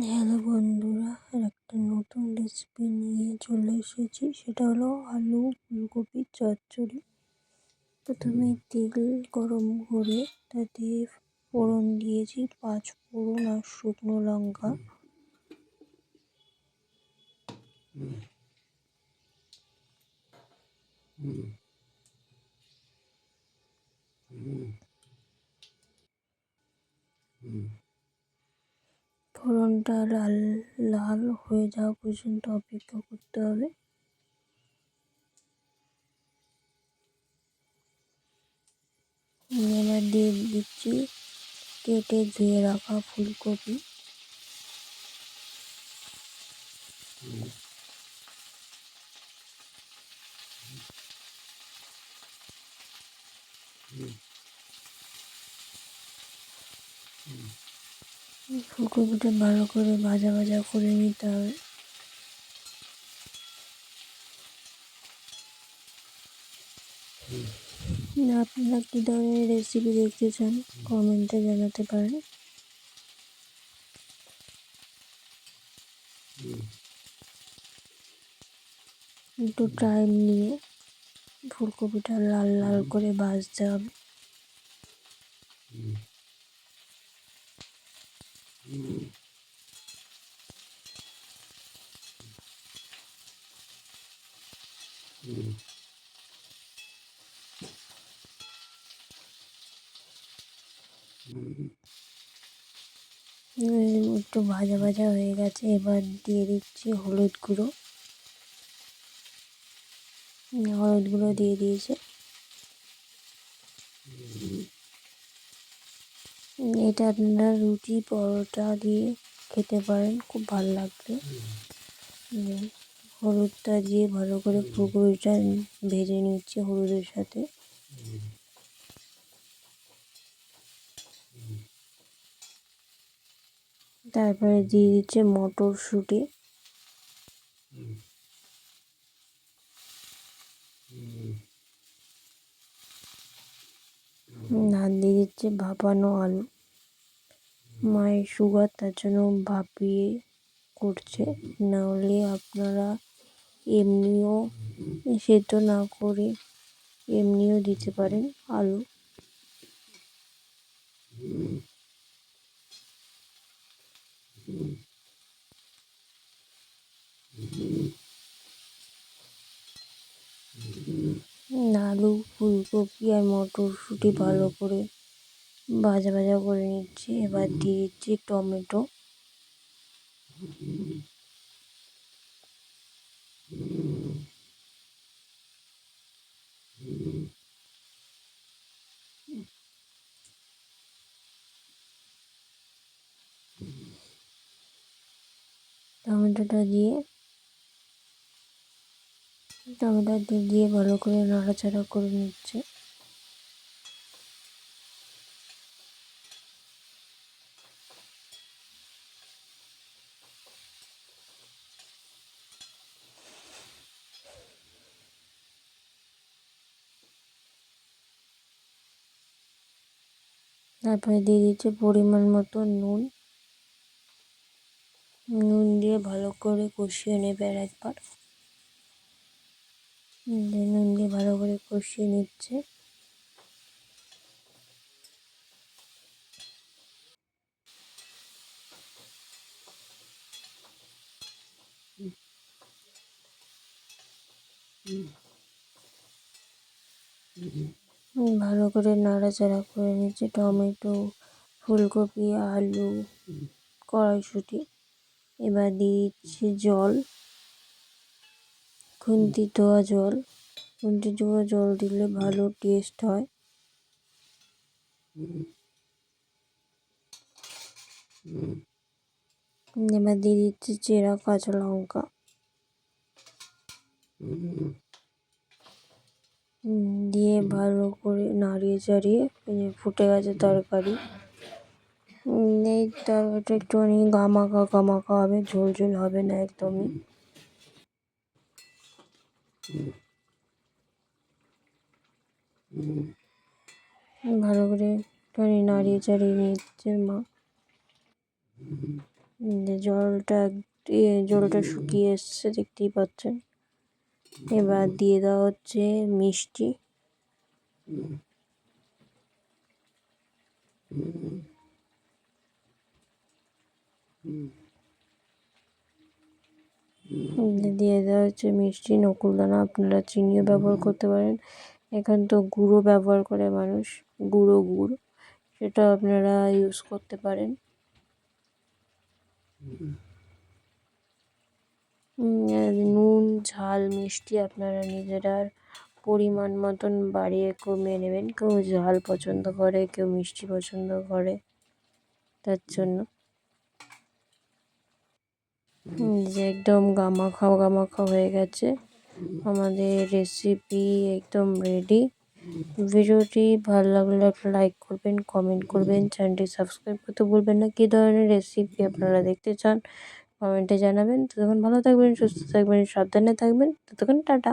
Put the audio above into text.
Hello বন্ধুরা আর একটা নতুন রেসিপি নিয়ে চলে এসেছি। সেটা হলো আলু ফুলকপি চচ্চড়ি। প্রথমে তেল গরম করে তাতে ফোড়ন দিয়েছি পাঁচ ফোড়ন আর শুকনো লঙ্কা। ফোড়নটা লাল লাল হয়ে যাওয়া পর্যন্ত অপেক্ষা করতে হবে। এবার দিয়ে দিচ্ছি কেটে ধুয়ে রাখা ফুলকপি। ফুলকপিটা ভালো করে ভাজা ভাজা করে নিতে হবে। আপনারা কী ধরনের রেসিপি দেখতে চান? কমেন্টে জানাতে পারেন। একটু টাইম নিয়ে ফুলকপিটা লাল লাল করে ভাজতে হবে। একটু ভাজা ভাজা হয়ে গেছে এবার দিয়ে দিচ্ছি হলুদ গুঁড়ো। হলুদ গুঁড়ো দিয়ে দিয়েছে। এটা আপনারা রুটি, পরোটা দিয়ে খেতে পারেন, খুব ভালো লাগবে। হলুদটা দিয়ে ভালো করে ফুলকপিটা ভেজে নিচ্ছি হলুদের সাথে। তারপরে দিয়ে দিচ্ছে মটরশুঁটি। আর দিয়ে দিচ্ছে ভাপানো আলু, মায়ের সুগার তার জন্য ভাপিয়ে করছে। নাহলে আপনারা এমনিও সেদ্ধ না করে এমনিও দিতে পারেন আলু। আলু, ফুলকপি আর মটরশুঁটি ভালো করে ভাজা ভাজা করে নিচ্ছি। এবার দিয়ে দিচ্ছি টমেটো। টমেটোটা দিয়ে টমেটো দিয়ে ভালো করে নাড়াচাড়া করে নিচ্ছে। তারপরে দিয়ে দিচ্ছে পরিমাণ মতো নুন। নুন দিয়ে ভালো করে কষিয়ে নেবে আর একবার। নুন দিয়ে ভালো করে কষিয়ে নিচ্ছে। ভালো করে নাড়াচাড়া করে নিচ্ছে। টমেটো, ফুলকপি, আলু, কড়াইশুঁটি, এবার দিয়ে দিচ্ছি জল। খুন্তি ধোয়া জল। খুন্তি ধোয়া জল দিলে ভালো টেস্ট হয়। এবার দিয়ে দিচ্ছি চেরা কাঁচা লঙ্কা। দিয়ে ভালো করে নাড়িয়ে চাড়িয়ে ফুটে গেছে তরকারি। এই তরকারিটা একটুখানি গামাখা গামাখা হবে, ঝোল ঝোল হবে না একদমই। ভালো করে একটুখানি নাড়িয়ে চাড়িয়ে নিচ্ছে মা। জলটা জলটা শুকিয়ে এসছে, দেখতেই পাচ্ছেন। এবার দিয়ে দেওয়া হচ্ছে মিষ্টি। দিয়ে দেওয়া হচ্ছে মিষ্টি নকুলদানা আপনারা চিনিও ব্যবহার করতে পারেন। এখন তো গুঁড়ো ব্যবহার করে মানুষ গুঁড়ো গুড় সেটা আপনারা ইউজ করতে পারেন। নুন ঝাল মিষ্টি আপনারা নিজেরা পরিমাণ মতন বাড়িয়ে কমিয়ে নেবেন। কেউ ঝাল পছন্দ করে কেউ মিষ্টি পছন্দ করে তার জন্য। যে একদম গামাখাও গামাখাও হয়ে গেছে। আমাদের রেসিপি একদম রেডি ভিডিওটি ভালো লাগলে একটা লাইক করবেন কমেন্ট করবেন চ্যানেলটি সাবস্ক্রাইব করতে বলবেন না। কী ধরনের রেসিপি আপনারা দেখতে চান কমেন্টে জানাবেন। ততক্ষণ ভালো থাকবেন, সুস্থ থাকবেন, সাবধানে থাকবেন। ততক্ষণ টাটা।